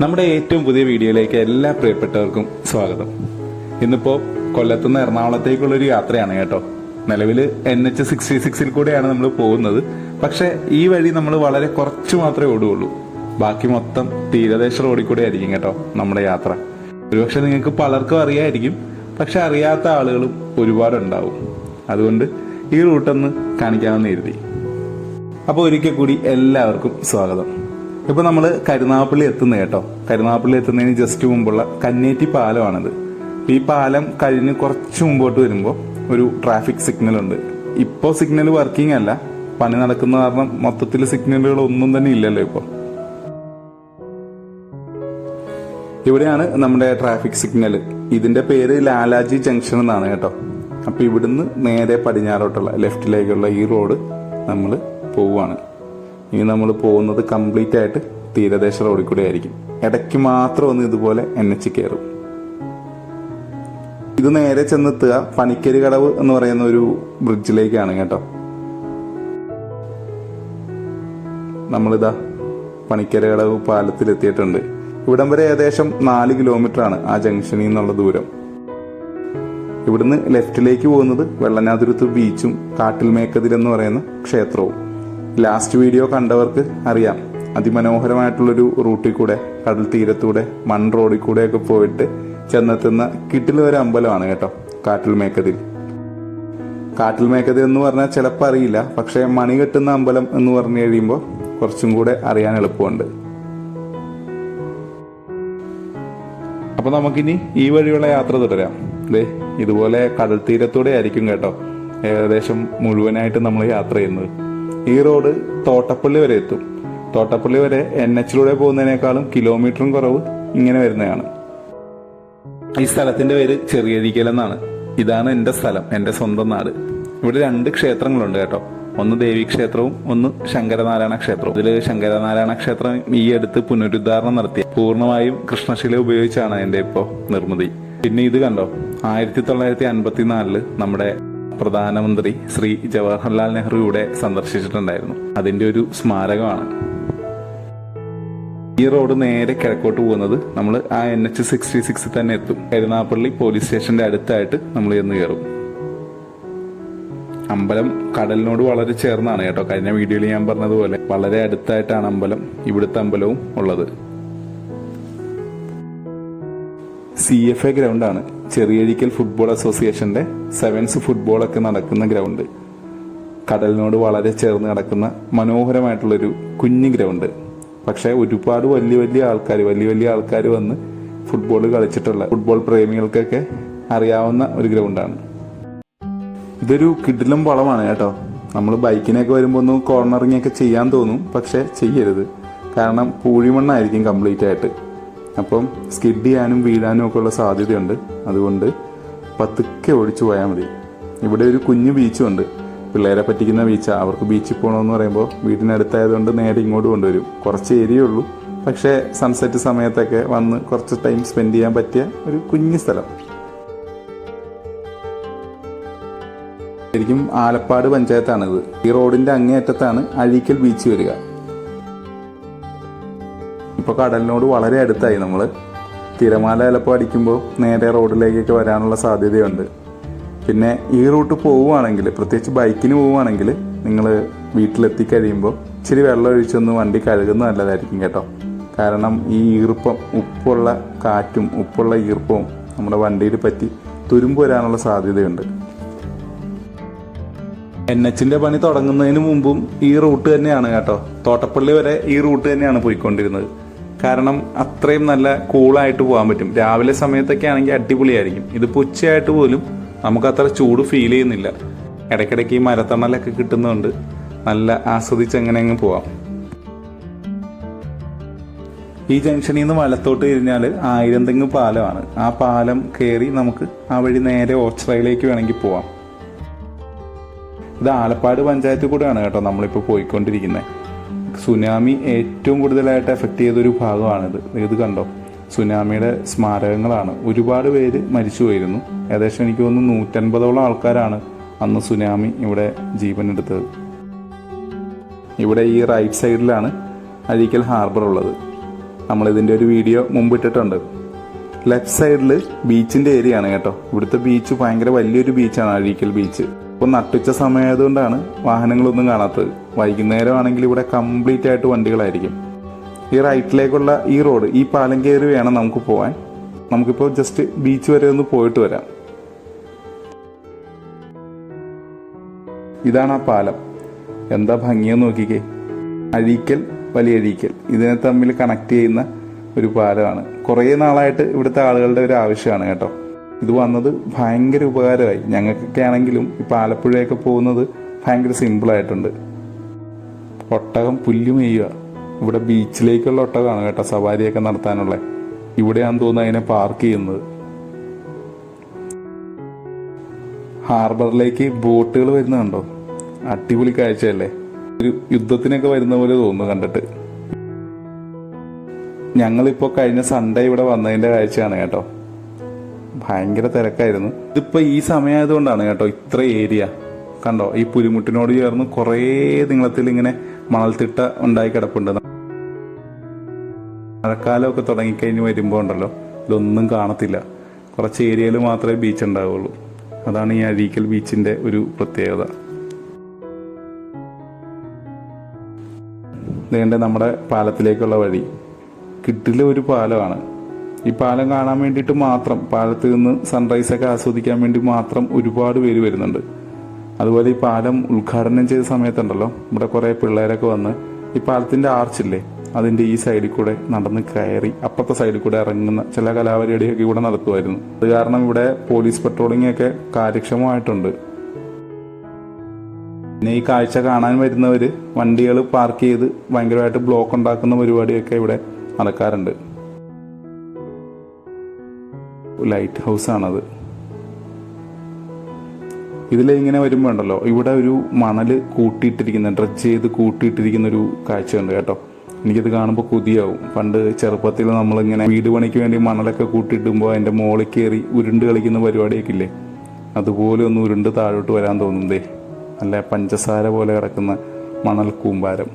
നമ്മുടെ ഏറ്റവും പുതിയ വീഡിയോയിലേക്ക് എല്ലാ പ്രിയപ്പെട്ടവർക്കും സ്വാഗതം. ഇന്നിപ്പോ കൊല്ലത്തുനിന്ന് എറണാകുളത്തേക്കുള്ള ഒരു യാത്രയാണ് കേട്ടോ. നിലവിൽ എൻ എച്ച് സിക്സ്റ്റി സിക്സിൽ കൂടെയാണ് നമ്മൾ പോകുന്നത്. പക്ഷെ ഈ വഴി നമ്മൾ വളരെ കുറച്ച് മാത്രമേ ഓടുകയുള്ളൂ ബാക്കി മൊത്തം തീരദേശ റോഡിൽ കൂടെ ആയിരിക്കും കേട്ടോ നമ്മുടെ യാത്ര. ഒരുപക്ഷെ നിങ്ങൾക്ക് പലർക്കും അറിയായിരിക്കും പക്ഷെ അറിയാത്ത ആളുകളും ഒരുപാടുണ്ടാവും. അതുകൊണ്ട് ഈ റൂട്ടൊന്ന് കാണിക്കാമെന്ന് എഴുതി അപ്പോൾ ഒരിക്കൽ കൂടി എല്ലാവർക്കും സ്വാഗതം. ഇപ്പൊ നമ്മൾ കരുനാഗപ്പള്ളി എത്തുന്നത് കേട്ടോ. കരുനാഗപ്പള്ളി എത്തുന്നതിന് ജസ്റ്റ് മുമ്പുള്ള കന്നേറ്റി പാലമാണിത്. ഈ പാലം കഴിഞ്ഞ് കുറച്ച് മുമ്പോട്ട് വരുമ്പോൾ ഒരു ട്രാഫിക് സിഗ്നൽ ഉണ്ട്. ഇപ്പോൾ സിഗ്നൽ വർക്കിംഗ് അല്ല. പണി നടക്കുന്ന കാരണം മൊത്തത്തിൽ സിഗ്നലുകൾ ഒന്നും തന്നെ ഇല്ലല്ലോ ഇപ്പോൾ ഇവിടെയാണ് നമ്മുടെ ട്രാഫിക് സിഗ്നൽ ഇതിന്റെ പേര് ലാലാജി ജംഗ്ഷൻ എന്നാണ് കേട്ടോ. അപ്പൊ ഇവിടുന്ന് നേരെ പടിഞ്ഞാറോട്ടുള്ള ലെഫ്റ്റിലേക്കുള്ള ഈ റോഡ് നമ്മൾ പോവുകയാണ്. ഇനി നമ്മൾ പോകുന്നത് കംപ്ലീറ്റ് ആയിട്ട് തീരദേശ റോഡിൽ കൂടെ ആയിരിക്കും. ഇടയ്ക്ക് മാത്രം ഒന്ന് ഇതുപോലെ എൻ എച്ച് കയറും ഇത് നേരെ ചെന്നെത്തുക പണിക്കരി കടവ് എന്ന് പറയുന്ന ഒരു ബ്രിഡ്ജിലേക്കാണ് കേട്ടോ. നമ്മളിതാ പണിക്കര കടവ് പാലത്തിലെത്തിയിട്ടുണ്ട്. ഇവിടം വരെ ഏകദേശം നാല് കിലോമീറ്റർ ആണ് ആ ജംഗ്ഷനിൽ നിന്നുള്ള ദൂരം. ഇവിടുന്ന് ലെഫ്റ്റിലേക്ക് പോകുന്നത് വെള്ളനാതുരത്ത് ബീച്ചും കാട്ടിൽ മേക്കതിൽ എന്ന് പറയുന്ന ക്ഷേത്രവും. ലാസ്റ്റ് വീഡിയോ കണ്ടവർക്ക് അറിയാം. അതിമനോഹരമായിട്ടുള്ളൊരു റൂട്ടിൽ കൂടെ കടൽ തീരത്തൂടെ മൺ റോഡിൽ കൂടെയൊക്കെ പോയിട്ട് ചെന്നെത്തുന്ന കിട്ടിൽ ഒരു അമ്പലമാണ് കേട്ടോ കാട്ടിൽ മേക്കതിൽ. കാട്ടിൽ മേക്കതിൽ എന്ന് പറഞ്ഞാൽ ചിലപ്പോൾ അറിയില്ല പക്ഷേ മണി കെട്ടുന്ന അമ്പലം എന്ന് പറഞ്ഞു കഴിയുമ്പോൾ കുറച്ചും കൂടെ അറിയാൻ എളുപ്പമുണ്ട്. അപ്പോൾ നമുക്കിനി ഈ വഴിയുള്ള യാത്ര തുടരാം. ദേ ഇതുപോലെ കടൽ തീരത്തൂടെ ആയിരിക്കും കേട്ടോ ഏകദേശം മുഴുവനായിട്ട് നമ്മൾ യാത്ര ചെയ്യുന്നത്. ഈ റോഡ് തോട്ടപ്പള്ളി വരെ എത്തും. തോട്ടപ്പള്ളി വരെ എൻ എച്ചിലൂടെ പോകുന്നതിനേക്കാളും കിലോമീറ്ററും കുറവ് ഇങ്ങനെ വരുന്നതാണ്. ഈ സ്ഥലത്തിന്റെ പേര് ചെറിയരിക്കലെന്നാണ് ഇതാണ് എന്റെ സ്ഥലം എന്റെ സ്വന്തം നാട്. ഇവിടെ രണ്ട് ക്ഷേത്രങ്ങളുണ്ട് കേട്ടോ. ഒന്ന് ദേവി ക്ഷേത്രവും ഒന്ന് ശങ്കരനാരായണ ക്ഷേത്രവും. ഇതിൽ ശങ്കരനാരായണ ക്ഷേത്രം ഈ അടുത്ത് പുനരുദ്ധാരണം നടത്തി പൂർണമായും കൃഷ്ണശില ഉപയോഗിച്ചാണ് അതിന്റെ ഇപ്പോ നിർമ്മിതി. പിന്നെ ഇത് കണ്ടോ? ആയിരത്തി തൊള്ളായിരത്തി അൻപത്തിനാലിൽ നമ്മുടെ പ്രധാനമന്ത്രി ശ്രീ ജവഹർലാൽ നെഹ്റു ഇവിടെ സന്ദർശിച്ചിട്ടുണ്ടായിരുന്നു. അതിന്റെ ഒരു സ്മാരകമാണ്. ഈ റോഡ് നേരെ കിഴക്കോട്ട് പോകുന്നത് നമ്മൾ ആ എൻ എച്ച് സിക്സ്റ്റി സിക്സിൽ തന്നെ എത്തും. കരുനാപ്പള്ളി പോലീസ് സ്റ്റേഷന്റെ അടുത്തായിട്ട് നമ്മൾ ചെന്ന് കയറും. അമ്പലം കടലിനോട് വളരെ ചേർന്നാണ് കേട്ടോ. കഴിഞ്ഞ വീഡിയോയിൽ ഞാൻ പറഞ്ഞതുപോലെ വളരെ അടുത്തായിട്ടാണ് അമ്പലം ഇവിടുത്തെ അമ്പലവും ഉള്ളത്. സി എഫ് എ ഗ്രൗണ്ടാണ്. ചെറിയഴിക്കൽ ഫുട്ബോൾ അസോസിയേഷന്റെ സെവൻസ് ഫുട്ബോൾ ഒക്കെ നടക്കുന്ന ഗ്രൗണ്ട് കടലിനോട് വളരെ ചേർന്ന് കിടക്കുന്ന മനോഹരമായിട്ടുള്ളൊരു കുഞ്ഞു ഗ്രൗണ്ട് പക്ഷേ ഒരുപാട് വലിയ വലിയ ആൾക്കാർ വലിയ വലിയ ആൾക്കാർ വന്ന് ഫുട്ബോൾ കളിച്ചിട്ടുള്ള ഫുട്ബോൾ പ്രേമികൾക്കൊക്കെ അറിയാവുന്ന ഒരു ഗ്രൗണ്ടാണ് ഇതൊരു കിടിലം വളമാണ് കേട്ടോ. നമ്മൾ ബൈക്കിനൊക്കെ വരുമ്പോൾ ഒന്ന് കോർണറിങ് ഒക്കെ ചെയ്യാൻ തോന്നും പക്ഷെ ചെയ്യരുത്. കാരണം പൂഴിമണ്ണായിരിക്കും കംപ്ലീറ്റ് ആയിട്ട്. അപ്പം സ്കിഡ് ചെയ്യാനും വീഴാനും ഒക്കെ ഉള്ള സാധ്യതയുണ്ട്. അതുകൊണ്ട് പതുക്കെ ഒഴിച്ചു പോയാൽ മതി. ഇവിടെ ഒരു കുഞ്ഞു ബീച്ചും ഉണ്ട്. പിള്ളേരെ പറ്റിക്കുന്ന ബീച്ചാണ് അവർക്ക് ബീച്ചിൽ പോകണമെന്ന് പറയുമ്പോൾ വീടിനടുത്തായതുകൊണ്ട് നേരെ ഇങ്ങോട്ട് കൊണ്ടുവരും. കുറച്ച് ഏരിയ ഉള്ളൂ. പക്ഷേ സൺസെറ്റ് സമയത്തൊക്കെ വന്ന് കുറച്ച് ടൈം സ്പെൻഡ് ചെയ്യാൻ പറ്റിയ ഒരു കുഞ്ഞു സ്ഥലം. ശരിക്കും ആലപ്പാട് പഞ്ചായത്താണിത്. ഈ റോഡിന്റെ അങ്ങേയറ്റത്താണ് അഴീക്കൽ ബീച്ച് വരിക. ഇപ്പൊ കടലിനോട് വളരെ അടുത്തായി നമ്മൾ തിരമാല ചിലപ്പോൾ അടിക്കുമ്പോൾ നേരെ റോഡിലേക്കൊക്കെ വരാനുള്ള സാധ്യതയുണ്ട്. പിന്നെ ഈ റൂട്ട് പോവുകയാണെങ്കിൽ പ്രത്യേകിച്ച് ബൈക്കിന് പോവുകയാണെങ്കിൽ നിങ്ങൾ വീട്ടിലെത്തി കഴിയുമ്പോൾ ഇച്ചിരി വെള്ളം ഒഴിച്ചൊന്ന് വണ്ടി കഴുകുന്നത് നല്ലതായിരിക്കും കേട്ടോ. കാരണം ഈ ഈർപ്പം ഉപ്പുള്ള കാറ്റും ഉപ്പുള്ള ഈർപ്പവും നമ്മുടെ വണ്ടിയിൽ പറ്റി തുരുമ്പ് വരാനുള്ള സാധ്യതയുണ്ട്. എൻ എച്ചിന്റെ പണി തുടങ്ങുന്നതിന് മുമ്പും ഈ റൂട്ട് തന്നെയാണ് കേട്ടോ. തോട്ടപ്പള്ളി വരെ ഈ റൂട്ട് തന്നെയാണ് പോയിക്കൊണ്ടിരുന്നത്. കാരണം അത്രയും നല്ല കൂളായിട്ട് പോകാൻ പറ്റും. രാവിലെ സമയത്തൊക്കെ ആണെങ്കിൽ അടിപൊളിയായിരിക്കും. ഇത് ഉച്ചയായിട്ട് പോലും നമുക്ക് അത്ര ചൂട് ഫീൽ ചെയ്യുന്നില്ല. ഇടയ്ക്കിടയ്ക്ക് ഈ മരത്തണലൊക്കെ കിട്ടുന്നതുകൊണ്ട് നല്ല ആസ്വദിച്ച് എങ്ങനെ അങ്ങ് പോവാം. ഈ ജംഗ്ഷനിൽ നിന്ന് വലത്തോട്ട് തിരിഞ്ഞാൽ ആയിരം തെങ്ങ് പാലമാണ്. ആ പാലം കയറി നമുക്ക് ആ വഴി നേരെ ഓച്ചിറയിലേക്ക് വേണമെങ്കിൽ പോവാം. ഇത് ആലപ്പാട് പഞ്ചായത്തിൽ കൂടെയാണ് കേട്ടോ നമ്മളിപ്പോൾ പോയിക്കൊണ്ടിരിക്കുന്നത് സുനാമി ഏറ്റവും കൂടുതലായിട്ട് എഫക്റ്റ് ചെയ്തൊരു ഭാഗമാണിത്. ഇത് കണ്ടോ? സുനാമിയുടെ സ്മാരകങ്ങളാണ്. ഒരുപാട് പേര് മരിച്ചു പോയിരുന്നു. ഏകദേശം എനിക്ക് തോന്നുന്നു നൂറ്റൻപതോളം ആൾക്കാരാണ് അന്ന് സുനാമി ഇവിടെ ജീവൻ എടുത്തത് ഇവിടെ ഈ റൈറ്റ് സൈഡിലാണ് അഴീക്കൽ ഹാർബർ ഉള്ളത്. നമ്മൾ ഇതിന്റെ ഒരു വീഡിയോ മുമ്പ് ഇട്ടിട്ടുണ്ട് ലെഫ്റ്റ് സൈഡിൽ ബീച്ചിന്റെ ഏരിയ ആണ് കേട്ടോ. ഇവിടുത്തെ ബീച്ച് ഭയങ്കര വലിയൊരു ബീച്ചാണ് അഴീക്കൽ ബീച്ച് ഇപ്പൊ നട്ടുച്ച സമയമായതുകൊണ്ടാണ് വാഹനങ്ങളൊന്നും കാണാത്തത്. വൈകുന്നേരം ആണെങ്കിൽ ഇവിടെ കംപ്ലീറ്റ് ആയിട്ട് വണ്ടികളായിരിക്കും. ഈ റൈറ്റിലേക്കുള്ള ഈ റോഡ് ഈ പാലം കയറി വേണം നമുക്ക് പോവാൻ. നമുക്കിപ്പോൾ ജസ്റ്റ് ബീച്ച് വരെ ഒന്ന് പോയിട്ട് വരാം. ഇതാണ് ആ പാലം. എന്താ ഭംഗിയെന്ന് നോക്കിക്കേ. അഴീക്കൽ വലിയ അഴീക്കൽ. ഇതിനെ തമ്മിൽ കണക്ട് ചെയ്യുന്ന ഒരു പാലമാണ്. കുറേ നാളായിട്ട് ഇവിടുത്തെ ആളുകളുടെ ഒരു ആവശ്യമാണ് കേട്ടോ. ഇത് വന്നത് ഭയങ്കര ഉപകാരമായി. ഞങ്ങൾക്കൊക്കെ ആണെങ്കിലും ഇപ്പം ആലപ്പുഴയൊക്കെ പോകുന്നത് ഭയങ്കര സിമ്പിളായിട്ടുണ്ട് ഒട്ടകം പുല്ല് മെയ്യുക ഇവിടെ ബീച്ചിലേക്കുള്ള ഒട്ടകമാണ് കേട്ടോ സവാരിയൊക്കെ നടത്താനുള്ള. ഇവിടെയാണെന്ന് തോന്നുന്നു അതിനെ പാർക്ക് ചെയ്യുന്നത്. ഹാർബറിലേക്ക് ബോട്ടുകൾ വരുന്നുണ്ടോ അടിപൊളി കാഴ്ചയല്ലേ? ഒരു യുദ്ധത്തിനൊക്കെ വരുന്ന പോലെ തോന്നുന്നു കണ്ടിട്ട്. ഞങ്ങളിപ്പോ കഴിഞ്ഞ സൺഡേ ഇവിടെ വന്നതിന്റെ കാഴ്ചയാണ് കേട്ടോ. ഭയങ്കര തിരക്കായിരുന്നു. ഇതിപ്പോ ഈ സമയമായതുകൊണ്ടാണ് കേട്ടോ ഇത്ര ഏരിയ കണ്ടോ? ഈ പുലിമുട്ടിനോട് ചേർന്ന് കുറേ നീളത്തിൽ ഇങ്ങനെ മണൽത്തിട്ട ഉണ്ടായി കിടപ്പുണ്ട്. മഴക്കാലമൊക്കെ തുടങ്ങിക്കഴിഞ്ഞ് വരുമ്പോൾ ഉണ്ടല്ലോ ഇതൊന്നും കാണത്തില്ല. കുറച്ച് ഏരിയയിൽ മാത്രമേ ബീച്ച് ഉണ്ടാവുള്ളൂ. അതാണ് ഈ അഴീക്കൽ ബീച്ചിന്റെ ഒരു പ്രത്യേകത. ഇതേണ്ട നമ്മുടെ പാലത്തിലേക്കുള്ള വഴി. കിട്ടിലെ ഒരു പാലമാണ്. ഈ പാലം കാണാൻ വേണ്ടിയിട്ട് മാത്രം പാലത്ത് നിന്ന് സൺറൈസൊക്കെ ആസ്വദിക്കാൻ വേണ്ടി മാത്രം ഒരുപാട് പേര് വരുന്നുണ്ട്. അതുപോലെ ഈ പാലം ഉദ്ഘാടനം ചെയ്ത സമയത്തുണ്ടല്ലോ ഇവിടെ കുറെ പിള്ളേരൊക്കെ വന്ന് ഈ പാലത്തിന്റെ ആർച്ചില്ലേ അതിന്റെ ഈ സൈഡിൽ കൂടെ നടന്ന് കയറി അപ്പുറത്തെ സൈഡിൽ കൂടെ ഇറങ്ങുന്ന ചില കലാപരിപാടിയൊക്കെ ഇവിടെ നടത്തുമായിരുന്നു. അത് കാരണം ഇവിടെ പോലീസ് പട്രോളിംഗ് ഒക്കെ കാര്യക്ഷമമായിട്ടുണ്ട്. പിന്നെ ഈ കാഴ്ച കാണാൻ വരുന്നവര് വണ്ടികൾ പാർക്ക് ചെയ്ത് ഭയങ്കരമായിട്ട് ബ്ലോക്ക് ഉണ്ടാക്കുന്ന പരിപാടിയൊക്കെ ഇവിടെ നടക്കാറുണ്ട്. ലൈറ്റ് ഹൗസ് ഇതിലെ ഇങ്ങനെ വരുമ്പോൾ ഉണ്ടല്ലോ ഇവിടെ ഒരു മണൽ കൂട്ടിയിട്ടിരിക്കുന്ന ഡ്രസ് ചെയ്ത് കൂട്ടിയിട്ടിരിക്കുന്ന ഒരു കാഴ്ചയുണ്ട് കേട്ടോ. എനിക്കത് കാണുമ്പോൾ കൊതിയാവും. പണ്ട് ചെറുപ്പത്തിൽ നമ്മളിങ്ങനെ വീട് പണിക്ക് വേണ്ടി മണലൊക്കെ കൂട്ടിയിടുമ്പോൾ അതിന്റെ മോളിൽ കയറി ഉരുണ്ട് കളിക്കുന്ന പരിപാടിയൊക്കെ ഇല്ലേ? അതുപോലെ ഒന്ന് ഉരുണ്ട് താഴോട്ട് വരാൻ തോന്നുന്നതേ. അല്ല പഞ്ചസാര പോലെ കിടക്കുന്ന മണൽ കൂമ്പാരം.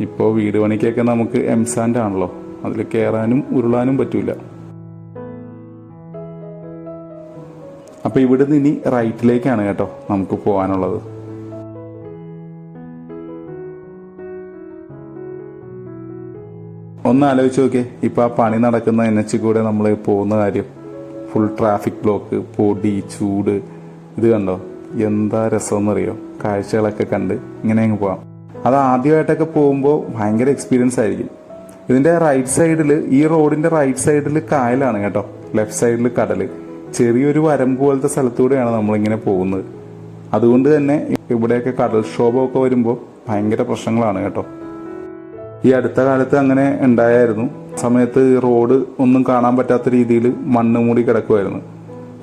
ഇപ്പോൾ വീട് പണിക്കൊക്കെ നമുക്ക് എംസാന്റ് ആണല്ലോ. അതിൽ കയറാനും ഉരുളാനും പറ്റൂല. അപ്പൊ ഇവിടുന്ന് ഇനി റൈറ്റിലേക്കാണ് കേട്ടോ നമുക്ക് പോകാനുള്ളത്. ഒന്ന് ആലോചിച്ച് നോക്കിയേ ഇപ്പൊ ആ പണി നടക്കുന്ന എൻ എച്ച് കൂടെ നമ്മൾ പോകുന്ന കാര്യം ഫുൾ ട്രാഫിക് ബ്ലോക്ക് പൊടി ചൂട് ഇത് കണ്ടോ? എന്താ രസമെന്നറിയോ? കാഴ്ചകളൊക്കെ കണ്ട് ഇങ്ങനെ അങ്ങ് പോവാം. അത് ആദ്യമായിട്ടൊക്കെ പോകുമ്പോൾ ഭയങ്കര എക്സ്പീരിയൻസ് ആയിരിക്കും. ഇതിന്റെ റൈറ്റ് സൈഡിൽ ഈ റോഡിന്റെ റൈറ്റ് സൈഡിൽ കായലാണ് കേട്ടോ. ലെഫ്റ്റ് സൈഡിൽ കടൽ. ചെറിയൊരു വരമ്പ് പോലത്തെ സ്ഥലത്തൂടെയാണ് നമ്മളിങ്ങനെ പോകുന്നത്. അതുകൊണ്ട് തന്നെ ഇവിടെയൊക്കെ കടൽക്ഷോഭമൊക്കെ വരുമ്പോൾ ഭയങ്കര പ്രശ്നങ്ങളാണ് കേട്ടോ. ഈ അടുത്ത കാലത്ത് അങ്ങനെ ഉണ്ടായായിരുന്നു. സമയത്ത് റോഡ് ഒന്നും കാണാൻ പറ്റാത്ത രീതിയിൽ മണ്ണ് മൂടി കിടക്കുമായിരുന്നു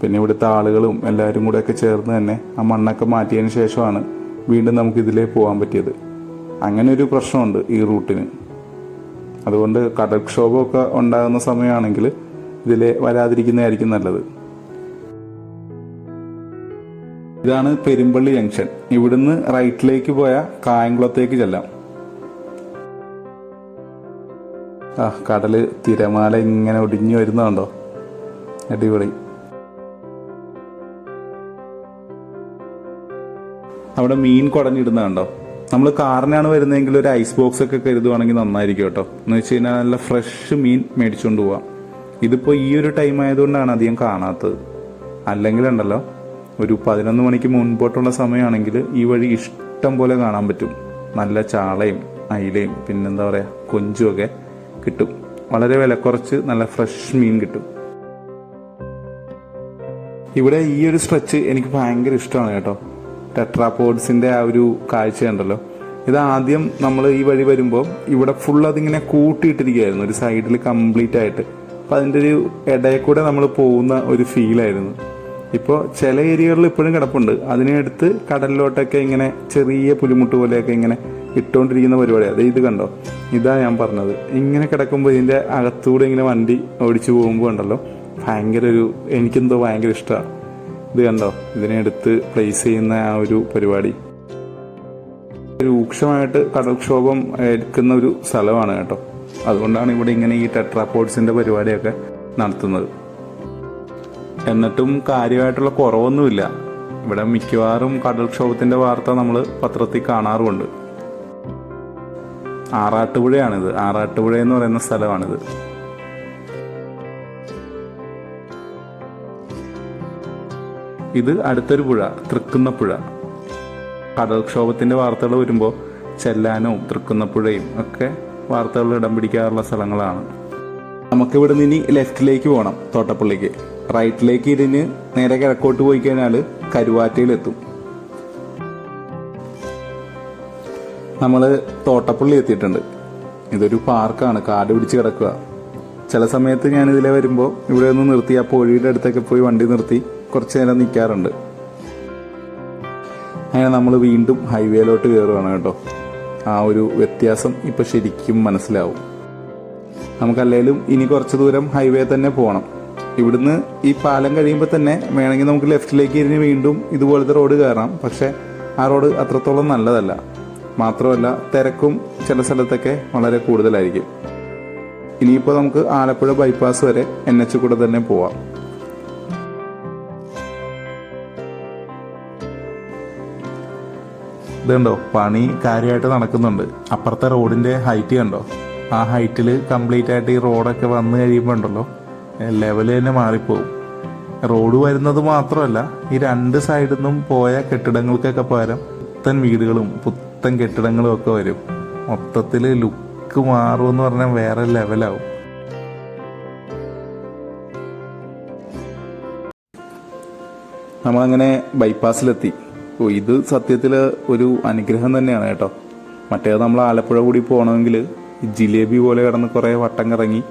പിന്നെ ഇവിടുത്തെ ആളുകളും എല്ലാവരും കൂടെ ഒക്കെ ചേർന്ന് തന്നെ ആ മണ്ണൊക്കെ മാറ്റിയതിന് ശേഷമാണ് വീണ്ടും നമുക്ക് ഇതിലേ പോകാൻ പറ്റിയത്. അങ്ങനെ ഒരു പ്രശ്നമുണ്ട് ഈ റൂട്ടിന്. അതുകൊണ്ട് കടൽക്ഷോഭമൊക്കെ ഉണ്ടാകുന്ന സമയമാണെങ്കിൽ ഇതിലെ വരാതിരിക്കുന്നതായിരിക്കും നല്ലത്. ഇതാണ് പെരുമ്പള്ളി ജംഗ്ഷൻ. ഇവിടുന്ന് റൈറ്റിലേക്ക് പോയ കായംകുളത്തേക്ക് ചെല്ലാം. ആ കടൽ തിരമാല ഇങ്ങനെ ഒടിഞ്ഞു വരുന്നുണ്ടോ അടിപൊളി. അവിടെ മീൻ കുടഞ്ഞിടുന്നുണ്ടോ നമ്മൾ കാറിനാണ് വരുന്നതെങ്കിൽ ഒരു ഐസ് ബോക്സ് ഒക്കെ കരുതുവാണെങ്കിൽ നന്നായിരിക്കും കേട്ടോ. എന്ന് വെച്ച് കഴിഞ്ഞാൽ നല്ല ഫ്രഷ് മീൻ മേടിച്ചുകൊണ്ട് പോവാം. ഇതിപ്പോൾ ഈ ഒരു ടൈം ആയതുകൊണ്ടാണ് അധികം കാണാത്തത്. അല്ലെങ്കിൽ ഉണ്ടല്ലോ ഒരു പതിനൊന്ന് മണിക്ക് മുൻപോട്ടുള്ള സമയമാണെങ്കിൽ ഈ വഴി ഇഷ്ടം പോലെ കാണാൻ പറ്റും. നല്ല ചാളയും അയിലയും പിന്നെന്താ പറയുക കൊഞ്ചുമൊക്കെ കിട്ടും. വളരെ വില കുറച്ച് നല്ല ഫ്രഷ് മീൻ കിട്ടും. ഇവിടെ ഈ ഒരു സ്ട്രെച്ച് എനിക്ക് ഭയങ്കര ഇഷ്ടമാണ് കേട്ടോ. ടെട്രാപോഡ്സിന്റെ ആ ഒരു കാഴ്ച ഉണ്ടല്ലോ ഇത് ആദ്യം നമ്മൾ ഈ വഴി വരുമ്പോൾ ഇവിടെ ഫുൾ അതിങ്ങനെ കൂട്ടിയിട്ടിരിക്കുകയായിരുന്നു. ഒരു സൈഡിൽ കംപ്ലീറ്റ് ആയിട്ട്. അപ്പൊ അതിന്റെ ഒരു ഇടയിൽ കൂടെ നമ്മൾ പോകുന്ന ഒരു ഫീലായിരുന്നു ഇപ്പോൾ ചില ഏരിയകളിൽ ഇപ്പോഴും കിടപ്പുണ്ട്. അതിനെടുത്ത് കടലിലോട്ടൊക്കെ ഇങ്ങനെ ചെറിയ പുലിമുട്ട് പോലെയൊക്കെ ഇങ്ങനെ ഇട്ടുകൊണ്ടിരിക്കുന്ന പരിപാടി. അത് ഇത് കണ്ടോ? ഇതാ ഞാൻ പറഞ്ഞത്. ഇങ്ങനെ കിടക്കുമ്പോൾ ഇതിന്റെ അകത്തൂടെ ഇങ്ങനെ വണ്ടി ഓടിച്ചു പോകുമ്പോൾ ഉണ്ടല്ലോ ഭയങ്കര ഒരു എനിക്കെന്തോ ഭയങ്കര ഇഷ്ടമാണ് ഇത് കണ്ടോ? ഇതിനെ എടുത്ത് പ്ലേസ് ചെയ്യുന്ന ആ ഒരു പരിപാടി. രൂക്ഷമായിട്ട് കടൽക്ഷോഭം എടുക്കുന്ന ഒരു സ്ഥലമാണ് കേട്ടോ. അതുകൊണ്ടാണ് ഇവിടെ ഇങ്ങനെ ഈ ടെട്രാപോഡ്സിന്റെ പരിപാടിയൊക്കെ നടത്തുന്നത്. എന്നിട്ടും കാര്യമായിട്ടുള്ള കുറവൊന്നുമില്ല. ഇവിടെ മിക്കവാറും കടൽക്ഷോഭത്തിന്റെ വാർത്ത നമ്മൾ പത്രത്തിൽ കാണാറുമുണ്ട്. ആറാട്ടുപുഴയാണിത്. ആറാട്ടുപുഴ എന്ന് പറയുന്ന സ്ഥലമാണിത്. ഇത് അടുത്തൊരു പുഴ തൃക്കുന്ന തൃക്കുന്നപ്പുഴ. കടൽക്ഷോഭത്തിന്റെ വാർത്തകൾ വരുമ്പോൾ ചെല്ലാനവും തൃക്കുന്നപ്പുഴയും ഒക്കെ വാർത്തകൾ ഇടം പിടിക്കാറുള്ള സ്ഥലങ്ങളാണ്. നമുക്ക് ഇവിടെ നിന്ന് ഇനി ലെഫ്റ്റിലേക്ക് പോകണം തോട്ടപ്പള്ളിക്ക്. റൈറ്റിലേക്ക് ഇരിഞ്ഞ് നേരെ കിഴക്കോട്ട് പോയി കഴിഞ്ഞാൽ കരുവാറ്റയിലെത്തും. നമ്മൾ തോട്ടപ്പള്ളി എത്തിയിട്ടുണ്ട്. ഇതൊരു പാർക്കാണ് കാട് പിടിച്ച് കിടക്കുക. ചില സമയത്ത് ഞാൻ ഇതിലെ വരുമ്പോൾ ഇവിടെ ഒന്ന് നിർത്തി ആ പുഴയുടെ അടുത്തൊക്കെ പോയി വണ്ടി നിർത്തി കുറച്ച് നേരം നിൽക്കാറുണ്ട് അങ്ങനെ നമ്മൾ വീണ്ടും ഹൈവേയിലോട്ട് കയറുകയാണ് കേട്ടോ. ആ ഒരു വ്യത്യാസം ഇപ്പം ശരിക്കും മനസ്സിലാവും. നമുക്കല്ലേലും ഇനി കുറച്ച് ദൂരം ഹൈവേ തന്നെ പോകണം ഇവിടുന്ന് ഈ പാലം കഴിയുമ്പോൾ തന്നെ വേണമെങ്കിൽ നമുക്ക് ലെഫ്റ്റിലേക്ക് ഇരുന്ന് വീണ്ടും ഇതുപോലത്തെ റോഡ് കയറാം. പക്ഷെ ആ റോഡ് അത്രത്തോളം നല്ലതല്ല. മാത്രമല്ല തിരക്കും ചില സ്ഥലത്തൊക്കെ വളരെ കൂടുതലായിരിക്കും. ഇനിയിപ്പോൾ നമുക്ക് ആലപ്പുഴ ബൈപ്പാസ് വരെ എൻ എച്ച് കൂടെ തന്നെ പോവാം. ഇതുണ്ടോ പണി കാര്യമായിട്ട് നടക്കുന്നുണ്ട്. അപ്പുറത്തെ റോഡിന്റെ ഹൈറ്റ് കണ്ടോ? ആ ഹൈറ്റിൽ കംപ്ലീറ്റ് ആയിട്ട് ഈ റോഡൊക്കെ വന്നു കഴിയുമ്പോൾ ഉണ്ടല്ലോ. ലെവൽ തന്നെ മാറിപ്പോവും. റോഡ് വരുന്നത് മാത്രമല്ല ഈ രണ്ട് സൈഡിൽ നിന്നും പോയ കെട്ടിടങ്ങൾക്കൊക്കെ പകരം പുത്തൻ വീടുകളും പുത്തൻ കെട്ടിടങ്ങളും ഒക്കെ വരും. മൊത്തത്തിൽ ലുക്ക് മാറുമെന്ന് പറഞ്ഞാൽ വേറെ ലെവലാവും നമ്മളങ്ങനെ ബൈപ്പാസിലെത്തി ഇത് സത്യത്തിൽ ഒരു അനുഗ്രഹം തന്നെയാണ് കേട്ടോ. മറ്റേത് നമ്മൾ ആലപ്പുഴ കൂടി പോകണമെങ്കിൽ ജിലേബി പോലെ കിടന്ന് കുറേ വട്ടം കറങ്ങി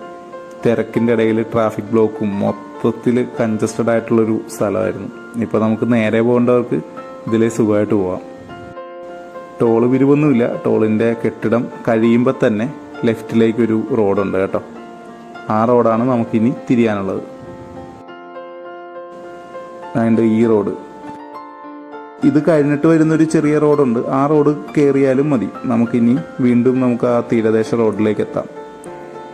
തിരക്കിന്റെ ഇടയിൽ ട്രാഫിക് ബ്ലോക്കും മൊത്തത്തിൽ കൺജസ്റ്റഡ് ആയിട്ടുള്ളൊരു സ്ഥലമായിരുന്നു. ഇപ്പോൾ നമുക്ക് നേരെ പോകേണ്ടവർക്ക് ഇതിലെ സുഖമായിട്ട് പോവാം. ടോൾ പിരിവൊന്നുമില്ല. ടോളിന്റെ കെട്ടിടം കഴിയുമ്പോൾ തന്നെ ലെഫ്റ്റിലേക്ക് ഒരു റോഡുണ്ട് കേട്ടോ. ആ റോഡാണ് നമുക്കിനി തിരിയാനുള്ളത്. അതിന്റെ ഈ റോഡ് ഇത് കഴിഞ്ഞിട്ട് വരുന്നൊരു ചെറിയ റോഡുണ്ട് ആ റോഡ് കയറിയാലും മതി. നമുക്കിനി വീണ്ടും നമുക്ക് ആ തീരദേശ റോഡിലേക്ക് എത്താം.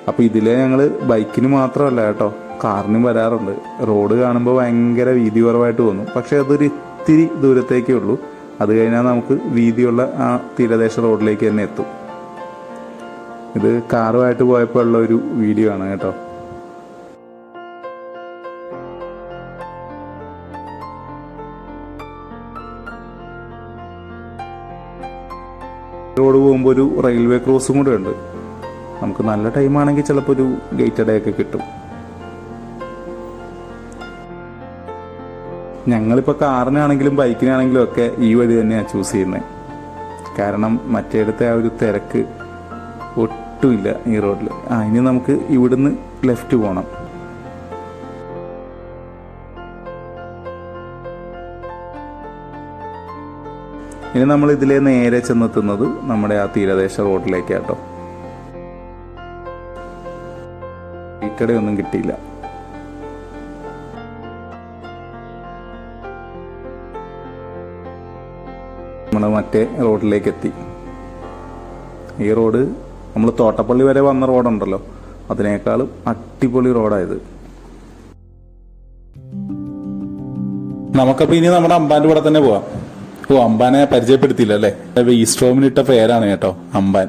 അപ്പൊ ഇതിലെ ഞങ്ങൾ ബൈക്കിന് മാത്രമല്ല കേട്ടോ കാറിനും വരാറുണ്ട്. റോഡ് കാണുമ്പോൾ ഭയങ്കര വീതി കുറവായിട്ട് തോന്നും. പക്ഷെ അതൊരു ഇത്തിരി ദൂരത്തേക്കേ ഉള്ളൂ. അത് കഴിഞ്ഞാൽ നമുക്ക് വീതിയുള്ള ആ തീരദേശ റോഡിലേക്ക് തന്നെ എത്തും. ഇത് കാറുമായിട്ട് പോയപ്പോൾ ഉള്ള ഒരു വീഡിയോ ആണ് കേട്ടോ. റോഡ് പോകുമ്പോൾ ഒരു റെയിൽവേ ക്രോസും കൂടെ ഉണ്ട്. നമുക്ക് നല്ല ടൈമാണെങ്കിൽ ചിലപ്പോൾ ഒരു ഗേറ്റ് ഡേ ഒക്കെ കിട്ടും. ഞങ്ങളിപ്പോൾ കാറിനാണെങ്കിലും ബൈക്കിനാണെങ്കിലും ഒക്കെ ഈ വഴി തന്നെയാണ് ചൂസ് ചെയ്യുന്നത് കാരണം മറ്റേടത്തെ ആ ഒരു തിരക്ക് ഒട്ടുമില്ല ഈ റോഡിൽ ആ ഇനി നമുക്ക് ഇവിടുന്ന് ലെഫ്റ്റ് പോകണം ഇനി നമ്മൾ ഇതിലെ നേരെ ചെന്നെത്തുന്നത് നമ്മുടെ ആ തീരദേശ റോഡിലേക്കാട്ടോ ഒന്നും കിട്ടിയില്ല. നമ്മൾ മറ്റേ റോഡിലേക്ക് എത്തി ഈ റോഡ് നമ്മൾ തോട്ടപ്പള്ളി വരെ വന്ന റോഡുണ്ടല്ലോ. അതിനേക്കാളും അടിപൊളി റോഡായത്. നമുക്കപ്പോ ഇനി നമ്മുടെ അമ്പാന്റെ കൂടെ തന്നെ പോവാം. ഓ അമ്പാനെ പരിചയപ്പെടുത്തിയില്ല അല്ലേ? ഈസ്ട്രോമിനിട്ട പേരാണ് കേട്ടോ അമ്പാൻ.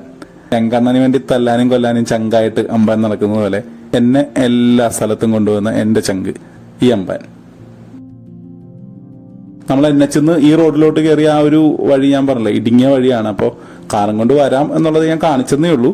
ചെങ്കണ്ണന് വേണ്ടി തല്ലാനും കൊല്ലാനും ചങ്കായിട്ട് അമ്പാൻ നടക്കുന്നത് പോലെ. എന്നെ എല്ലാ സ്ഥലത്തും കൊണ്ടുവന്ന എന്റെ ചങ്ക് ഈ അമ്പൻ. നമ്മൾ എൻ എച്ച് ഈ റോഡിലോട്ട് കയറിയ ആ ഒരു വഴി ഞാൻ പറഞ്ഞില്ലേ ഇടുങ്ങിയ വഴിയാണ്. അപ്പോൾ കാറും കൊണ്ട് വരാം എന്നുള്ളത് ഞാൻ കാണിച്ചെന്നേ ഉള്ളൂ.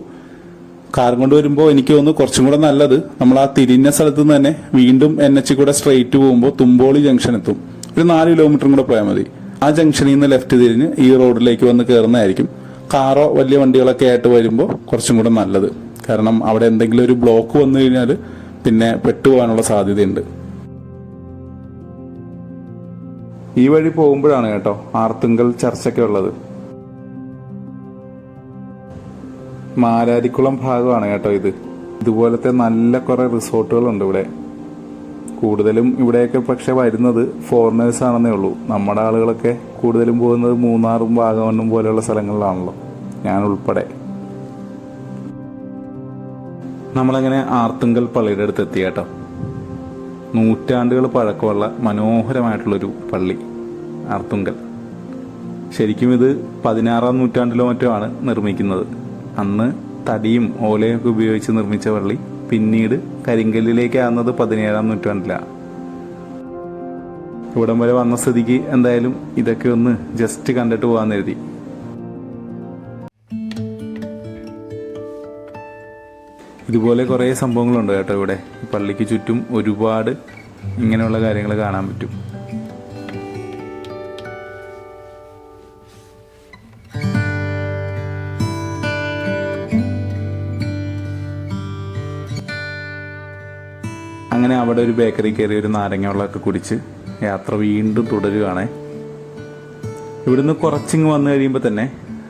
കാറും കൊണ്ട് വരുമ്പോൾ എനിക്ക് തോന്നുന്നു കുറച്ചും കൂടെ നല്ലത് നമ്മൾ ആ തിരിഞ്ഞ സ്ഥലത്ത് നിന്ന് തന്നെ വീണ്ടും എൻ എച്ച് കൂടെ സ്ട്രെയിറ്റ് പോകുമ്പോൾ തുമ്പോളി ജംഗ്ഷൻ എത്തും. ഒരു നാല് കിലോമീറ്ററും കൂടെ പോയാൽ മതി. ആ ജംഗ്ഷനിൽ നിന്ന് ലെഫ്റ്റ് തിരിഞ്ഞ് ഈ റോഡിലേക്ക് വന്ന് കയറുന്നതായിരിക്കും കാറോ വലിയ വണ്ടികളൊക്കെ ആയിട്ട് വരുമ്പോൾ കുറച്ചും കൂടെ നല്ലത്. കാരണം അവിടെ എന്തെങ്കിലും ഒരു ബ്ലോക്ക് വന്നു കഴിഞ്ഞാൽ പിന്നെ പെട്ടുപോകാനുള്ള സാധ്യതയുണ്ട്. ഈ വഴി പോകുമ്പോഴാണ് കേട്ടോ ആർത്തുങ്കൽ ചർച്ചൊക്കെ ഉള്ളത്. മാരാരിക്കുളം ഭാഗമാണ് കേട്ടോ ഇത്. ഇതുപോലത്തെ നല്ല കുറെ റിസോർട്ടുകളുണ്ട് ഇവിടെ. കൂടുതലും ഇവിടെയൊക്കെ പക്ഷെ വരുന്നത് ഫോറിനേഴ്സ് ആണെന്നേ ഉള്ളൂ. നമ്മുടെ ആളുകളൊക്കെ കൂടുതലും പോകുന്നത് മൂന്നാറും വാഗമണ്ണും പോലെയുള്ള സ്ഥലങ്ങളിലാണല്ലോ. ഞാൻ ഉൾപ്പെടെ. നമ്മളങ്ങനെ ആർത്തുങ്കൽ പള്ളിയുടെ അടുത്ത് എത്തി കേട്ടോ? നൂറ്റാണ്ടുകൾ പഴക്കമുള്ള മനോഹരമായിട്ടുള്ളൊരു പള്ളി ആർത്തുങ്കൽ. ശരിക്കും ഇത് പതിനാറാം നൂറ്റാണ്ടിലോ മറ്റോ ആണ് നിർമ്മിക്കുന്നത്. അന്ന് തടിയും ഓലയൊക്കെ ഉപയോഗിച്ച് നിർമ്മിച്ച പള്ളി പിന്നീട് കരിങ്കല്ലിലേക്കാകുന്നത് പതിനേഴാം നൂറ്റാണ്ടിലാണ് ഇവിടം വരെ വന്ന സ്ഥിതിക്ക് എന്തായാലും ഇതൊക്കെ ഒന്ന് ജസ്റ്റ് കണ്ടിട്ട് പോകാമെന്ന് എഴുതി. ഇതുപോലെ കുറേ സംഭവങ്ങളുണ്ട് കേട്ടോ ഇവിടെ. പള്ളിക്ക് ചുറ്റും ഒരുപാട് ഇങ്ങനെയുള്ള കാര്യങ്ങൾ കാണാൻ പറ്റും. അങ്ങനെ അവിടെ ഒരു ബേക്കറി കയറി ഒരു നാരങ്ങ വെള്ളമൊക്കെ കുടിച്ച് യാത്ര വീണ്ടും തുടരുകയാണേ ഇവിടുന്ന് കുറച്ചിങ് വന്നു കഴിയുമ്പോൾ തന്നെ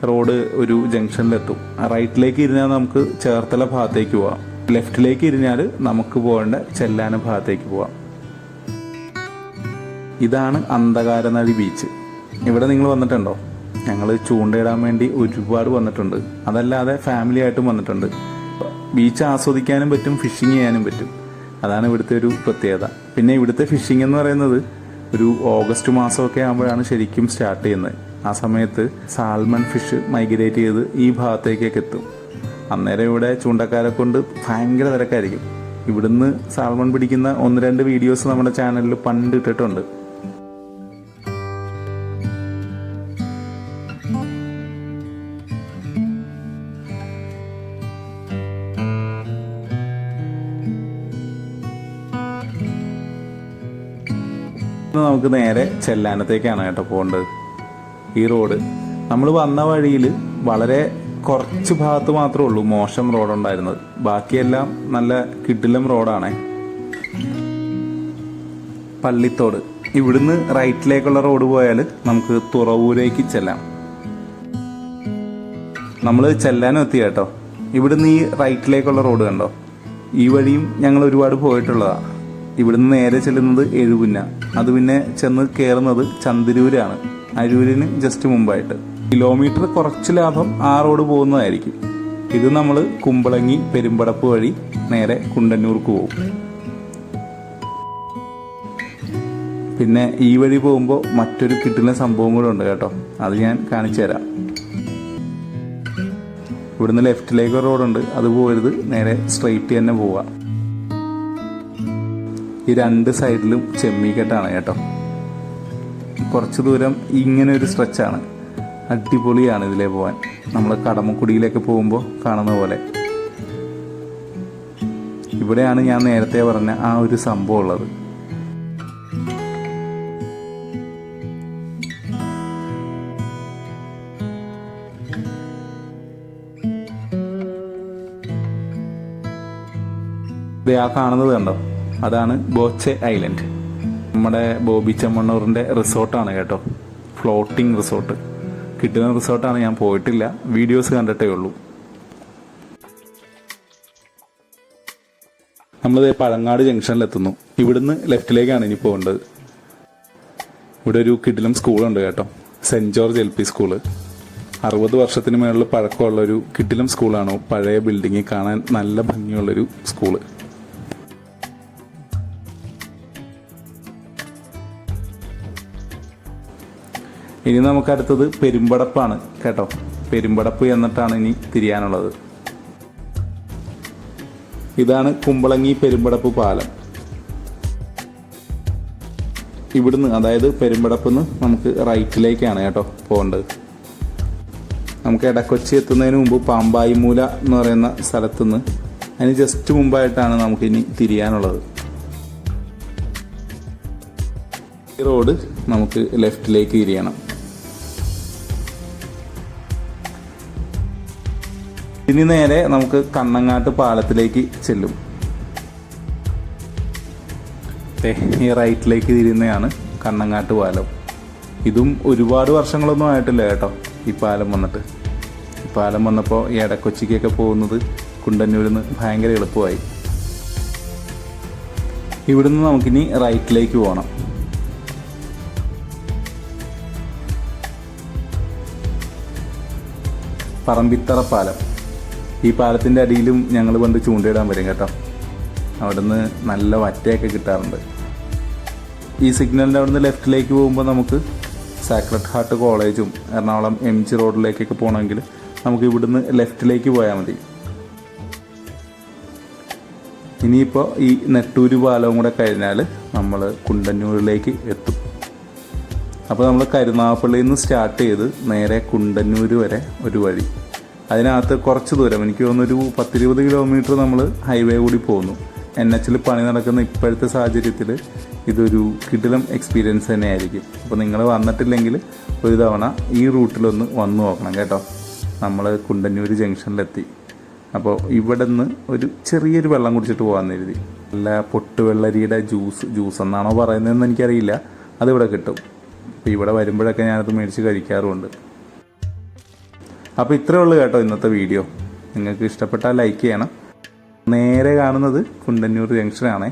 റോഡ് ഒരു ജംഗ്ഷനിലെത്തും. റൈറ്റിലേക്ക് ഇരുന്നാൽ നമുക്ക് ചേർത്തല ഭാഗത്തേക്ക് പോവാം. ലെഫ്റ്റിലേക്ക് ഇരുന്നാൽ നമുക്ക് പോകേണ്ട ചെല്ലാന ഭാഗത്തേക്ക് പോവാം. ഇതാണ് അന്ധകാരനടി ബീച്ച്. ഇവിടെ നിങ്ങൾ വന്നിട്ടുണ്ടോ? ഞങ്ങൾ ചൂണ്ടയിടാൻ വേണ്ടി ഒരുപാട് വന്നിട്ടുണ്ട്. അതല്ലാതെ ഫാമിലി ആയിട്ടും വന്നിട്ടുണ്ട്. ബീച്ച് ആസ്വദിക്കാനും പറ്റും ഫിഷിങ് ചെയ്യാനും പറ്റും. അതാണ് ഇവിടുത്തെ ഒരു പ്രത്യേകത. പിന്നെ ഇവിടുത്തെ ഫിഷിംഗ് എന്ന് പറയുന്നത് ഒരു ഓഗസ്റ്റ് മാസമൊക്കെ ആകുമ്പോഴാണ് ശരിക്കും സ്റ്റാർട്ട് ചെയ്യുന്നത്. ആ സമയത്ത് സാൽമൺ ഫിഷ് മൈഗ്രേറ്റ് ചെയ്ത് ഈ ഭാഗത്തേക്കൊക്കെ എത്തും. അന്നേരം ഇവിടെ ചൂണ്ടക്കാരെ കൊണ്ട് ഭയങ്കര തിരക്കായിരിക്കും. ഇവിടുന്ന് സാൽമൺ പിടിക്കുന്ന ഒന്ന് രണ്ട് വീഡിയോസ് നമ്മുടെ ചാനലിൽ പണ്ട് ഇട്ടിട്ടുണ്ട് നമുക്ക് നേരെ ചെല്ലാനത്തേക്കാണ് കേട്ടോ പോകേണ്ടത്. ഈ റോഡ്. നമ്മൾ വന്ന വഴിയിൽ വളരെ കുറച്ച് ഭാഗത്ത് മാത്രമേ ഉള്ളൂ മോശം റോഡുണ്ടായിരുന്നത് ബാക്കിയെല്ലാം നല്ല കിടിലം റോഡാണ്. പള്ളിത്തോട്. ഇവിടുന്ന് റൈറ്റിലേക്കുള്ള റോഡ് പോയാൽ നമുക്ക് തുറവൂരേക്ക് ചെല്ലാം. നമ്മൾ ചെല്ലാനും എത്തി കേട്ടോ. ഇവിടുന്ന് ഈ റൈറ്റിലേക്കുള്ള റോഡ് കണ്ടോ? ഈ വഴിയും ഞങ്ങൾ ഒരുപാട് പോയിട്ടുള്ളതാണ് ഇവിടുന്ന് നേരെ ചെല്ലുന്നത് എഴുപുന്ന. അത് പിന്നെ ചെന്ന് കയറുന്നത് ചന്ദരൂരാണ് അരൂരിന് ജസ്റ്റ് മുമ്പായിട്ട്. കിലോമീറ്റർ കുറച്ച് ലാഭം ആ റോഡ് പോകുന്നതായിരിക്കും. ഇത് നമ്മൾ കുമ്പളങ്ങി പെരുമ്പടപ്പ് വഴി നേരെ കുണ്ടന്നൂർക്ക് പോകും. പിന്നെ ഈ വഴി പോകുമ്പോൾ മറ്റൊരു കിട്ടുന്ന സംഭവം കൂടെ ഉണ്ട് കേട്ടോ. അത് ഞാൻ കാണിച്ചു തരാം. ഇവിടുന്ന് ലെഫ്റ്റിലേക്ക് റോഡുണ്ട് അത് പോരുത് നേരെ സ്ട്രെയിറ്റ് തന്നെ പോവുക ഈ രണ്ട് സൈഡിലും ചെമ്മീക്കെട്ടാണ് കേട്ടോ. കുറച്ച് ദൂരം ഇങ്ങനെ ഒരു സ്ട്രെച്ചാണ് അടിപൊളിയാണ് ഇതിലേ പോവാൻ. നമ്മൾ കടമക്കുടിയിലേക്ക് പോകുമ്പോൾ കാണുന്ന പോലെ. ഇവിടെയാണ് ഞാൻ നേരത്തെ പറഞ്ഞ ആ ഒരു സംഭവം ഉള്ളത്. ആ കാണുന്നത് കണ്ടോ? അതാണ് ബോച്ചെ ഐലൻഡ്. നമ്മുടെ ബോബി ചെമ്മണ്ണൂറിന്റെ റിസോർട്ടാണ് കേട്ടോ. Floating resort. കിട്ടുന്ന റിസോർട്ടാണ് ഞാൻ പോയിട്ടില്ല. വീഡിയോസ് കണ്ടിട്ടേ ഉള്ളൂ. നമ്മളിത് പഴങ്ങാട് ജംഗ്ഷനിലെത്തുന്നു. ഇവിടുന്ന് ലെഫ്റ്റിലേക്കാണ് ഇനി പോകേണ്ടത്. ഇവിടെ ഒരു കിടിലം സ്കൂളുണ്ട് കേട്ടോ. Saint George L P school. അറുപത് വർഷത്തിന് മേളിൽ പഴക്കമുള്ളൊരു കിടിലം സ്കൂളാണ് പഴയ ബിൽഡിങ്ങിൽ കാണാൻ നല്ല ഭംഗിയുള്ളൊരു സ്കൂൾ. ഇനി നമുക്ക് അടുത്തത് പെരുമ്പടപ്പാണ് കേട്ടോ. പെരുമ്പടപ്പ് എന്നിട്ടാണ് ഇനി തിരിയാനുള്ളത്. ഇതാണ് കുമ്പളങ്ങി പെരുമ്പടപ്പ് പാലം. ഇവിടുന്ന് അതായത് പെരുമ്പടപ്പിന്ന് നമുക്ക് റൈറ്റിലേക്കാണ് കേട്ടോ പോകേണ്ടത്. നമുക്ക് ഇടക്കൊച്ചി എത്തുന്നതിന് മുമ്പ് പാമ്പായി മൂല എന്ന് പറയുന്ന സ്ഥലത്തുനിന്ന് അതിന് ജസ്റ്റ് മുമ്പായിട്ടാണ് നമുക്ക് ഇനി തിരിയാനുള്ളത്. ഈ റോഡ് നമുക്ക് ലെഫ്റ്റിലേക്ക് തിരിയണം. ഇനി നേരെ നമുക്ക് കണ്ണങ്ങാട്ട് പാലത്തിലേക്ക് ചെല്ലും. ഈ റൈറ്റിലേക്ക് തിരിയുന്നതാണ് കണ്ണങ്ങാട്ട് പാലം. ഇതും ഒരുപാട് വർഷങ്ങളൊന്നും ആയിട്ടില്ല കേട്ടോ ഈ പാലം വന്നിട്ട്. ഈ പാലം വന്നപ്പോൾ ഇടക്കൊച്ചിക്കൊക്കെ പോകുന്നത് കുണ്ടന്നൂരിൽ നിന്ന് ഭയങ്കര എളുപ്പമായി. ഇവിടുന്ന് നമുക്കിനി റൈറ്റിലേക്ക് പോകണം പറമ്പിത്തറ പാലം. ഈ പാലത്തിന്റെ അടിയിലും ഞങ്ങൾ പണ്ട് ചൂണ്ടയിടാൻ വരും കേട്ടോ. അവിടുന്ന് നല്ല വറ്റയൊക്കെ കിട്ടാറുണ്ട്. ഈ സിഗ്നലിന്റെ അവിടുന്ന് ലെഫ്റ്റിലേക്ക് പോകുമ്പോൾ നമുക്ക് സാക്രഡ് ഹാർട്ട് കോളേജും എറണാകുളം എം ജി റോഡിലേക്കൊക്കെ പോകണമെങ്കിൽ നമുക്ക് ഇവിടുന്ന് ലെഫ്റ്റിലേക്ക് പോയാൽ മതി. ഇനിയിപ്പോൾ ഈ നെട്ടൂര് പാലവും കൂടെ കഴിഞ്ഞാൽ നമ്മൾ കുണ്ടന്നൂരിലേക്ക് എത്തും. അപ്പോൾ നമ്മൾ കരുനാഗപ്പള്ളിയിൽ നിന്ന് സ്റ്റാർട്ട് ചെയ്ത് നേരെ കുണ്ടന്നൂർ വരെ ഒരു വഴി. അതിനകത്ത് കുറച്ച് ദൂരം എനിക്ക് തോന്നുന്നു ഒരു പത്തിരുപത് കിലോമീറ്റർ നമ്മൾ ഹൈവേ കൂടി പോകുന്നു. എൻ എച്ചിൽ പണി നടക്കുന്ന ഇപ്പോഴത്തെ സാഹചര്യത്തിൽ ഇതൊരു കിടിലം എക്സ്പീരിയൻസ് തന്നെയായിരിക്കും. അപ്പോൾ നിങ്ങൾ വന്നിട്ടില്ലെങ്കിൽ ഒരു തവണ ഈ റൂട്ടിലൊന്ന് വന്നു നോക്കണം കേട്ടോ. നമ്മൾ കുണ്ടന്നൂർ ജംഗ്ഷനിലെത്തി. അപ്പോൾ ഇവിടെ നിന്ന് ഒരു ചെറിയൊരു വെള്ളം കുടിച്ചിട്ട് പോകാൻ എഴുതി നല്ല പൊട്ടുവെള്ളരിയുടെ ജ്യൂസ് ജ്യൂസ് എന്നാണോ പറയുന്നതെന്ന് എനിക്കറിയില്ല. അതിവിടെ കിട്ടും. അപ്പോൾ ഇവിടെ വരുമ്പോഴൊക്കെ ഞാനത് മേടിച്ച് കഴിക്കാറുമുണ്ട്. അപ്പോൾ ഇത്രയേ ഉള്ളൂ കേട്ടോ ഇന്നത്തെ വീഡിയോ നിങ്ങൾക്ക് ഇഷ്ടപ്പെട്ടാൽ ലൈക്ക് ചെയ്യണം. നേരെ കാണുന്നത് കുണ്ടന്നൂർ ജംഗ്ഷനാണേ